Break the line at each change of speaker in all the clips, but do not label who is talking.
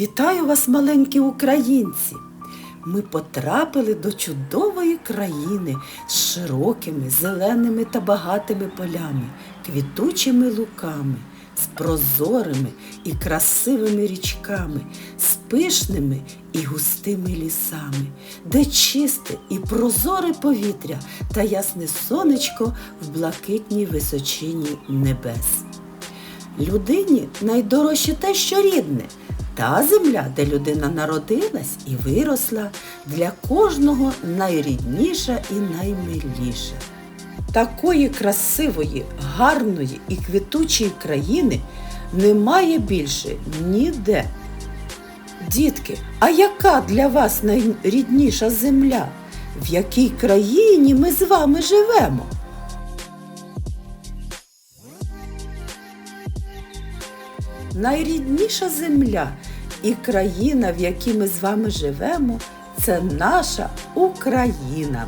Вітаю вас, маленькі українці! Ми потрапили до чудової країни з широкими, зеленими та багатими полями, квітучими луками, з прозорими і красивими річками, з пишними і густими лісами, де чисте і прозоре повітря та ясне сонечко в блакитній височині небес. Людині найдорожче те, що рідне. Та земля, де людина народилась і виросла, для кожного найрідніша і наймиліша. Такої красивої, гарної і квітучої країни немає більше ніде. Дітки, а яка для вас найрідніша земля? В якій країні ми з вами живемо? Найрідніша земля і країна, в якій ми з вами живемо, це наша Україна.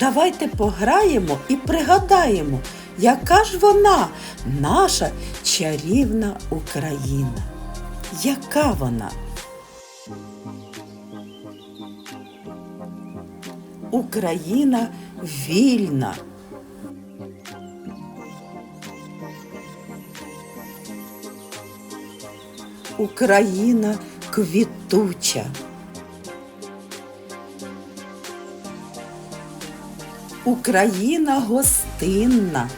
Давайте пограємо і пригадаємо, яка ж вона, наша чарівна Україна. Яка вона? Україна вільна. Україна квітуча. Україна гостинна.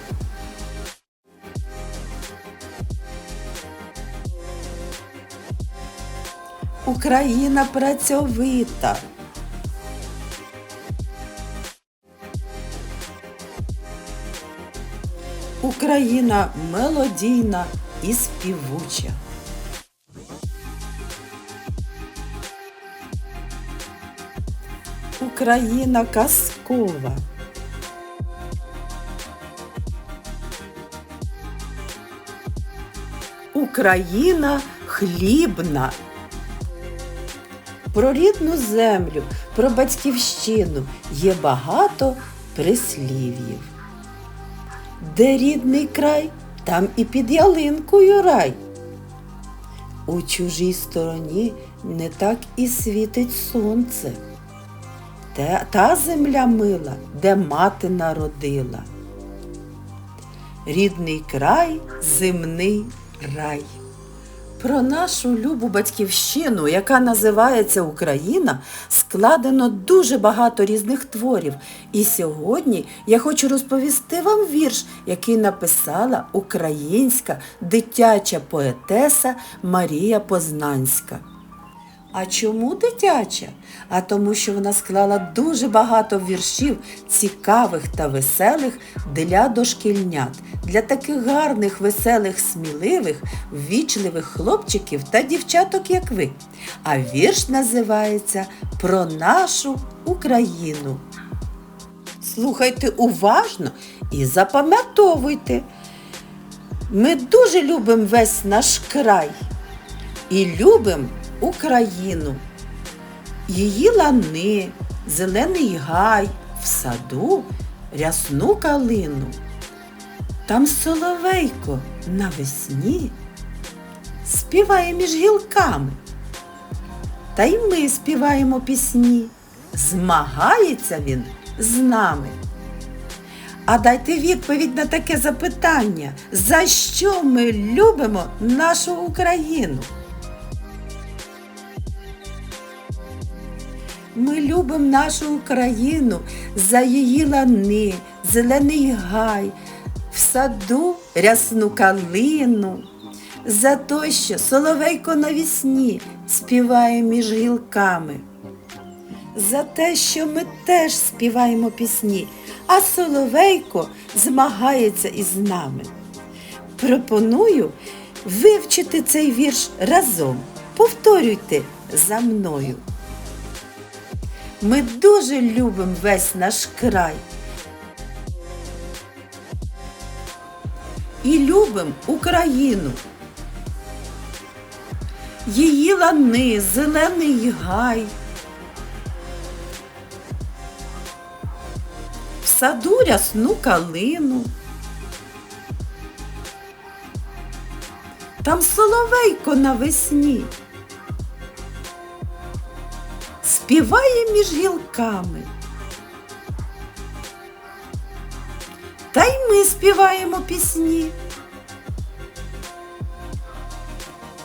Україна працьовита. Україна мелодійна і співуча. Україна казкова. Україна хлібна. Про рідну землю, про батьківщину є багато прислів'їв. Де рідний край, там і під ялинкою рай. У чужій стороні не так і світить сонце. Те- Та земля мила, де мати народила. Рідний край, земний рай. Про нашу любу батьківщину, яка називається Україна, складено дуже багато різних творів. І сьогодні я хочу розповісти вам вірш, який написала українська дитяча поетеса Марія Познанська. А чому дитяча? А тому, що вона склала дуже багато віршів, цікавих та веселих для дошкільнят, для таких гарних, веселих, сміливих, ввічливих хлопчиків та дівчаток, як ви. А вірш називається Про нашу Україну. Слухайте уважно і запам'ятовуйте. Ми дуже любимо весь наш край і любимо Україну. Її лани, зелений гай, в саду рясну калину. Там соловейко навесні співає між гілками. Та й ми співаємо пісні. Змагається він з нами. А дайте відповідь на таке запитання, за що ми любимо нашу Україну? Ми любимо нашу Україну за її лани, зелений гай, в саду рясну калину, за те, що соловейко навісні співає між гілками, за те, що ми теж співаємо пісні, а соловейко змагається із нами. Пропоную вивчити цей вірш разом. Повторюйте за мною. Ми дуже любимо весь наш край. І любимо Україну. Її лани, зелений гай. В саду рясну калину. там соловейко навесні. Співає між гілками. Та й ми співаємо пісні.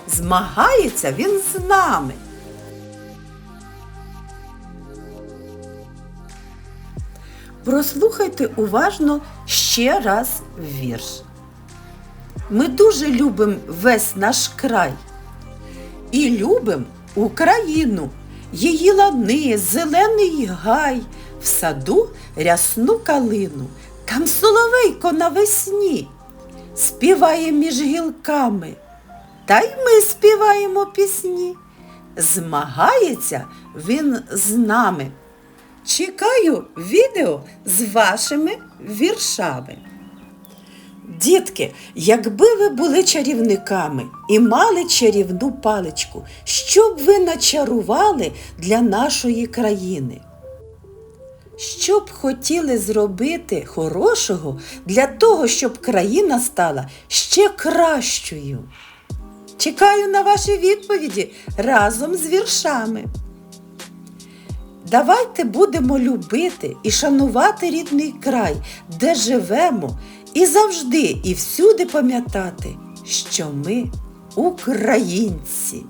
Змагається він з нами. Прослухайте уважно ще раз вірш. Ми дуже любимо весь наш край і любимо Україну, її лани, зелений гай, в саду рясну калину, там соловейко навесні співає між гілками, та й ми співаємо пісні. Змагається він з нами. Чекаю відео з вашими віршами. Дітки, якби ви були чарівниками і мали чарівну паличку, що б ви начарували для нашої країни? Що б хотіли зробити хорошого для того, щоб країна стала ще кращою? Чекаю на ваші відповіді разом з віршами. Давайте будемо любити і шанувати рідний край, де живемо, і завжди і всюди пам'ятати, що ми українці.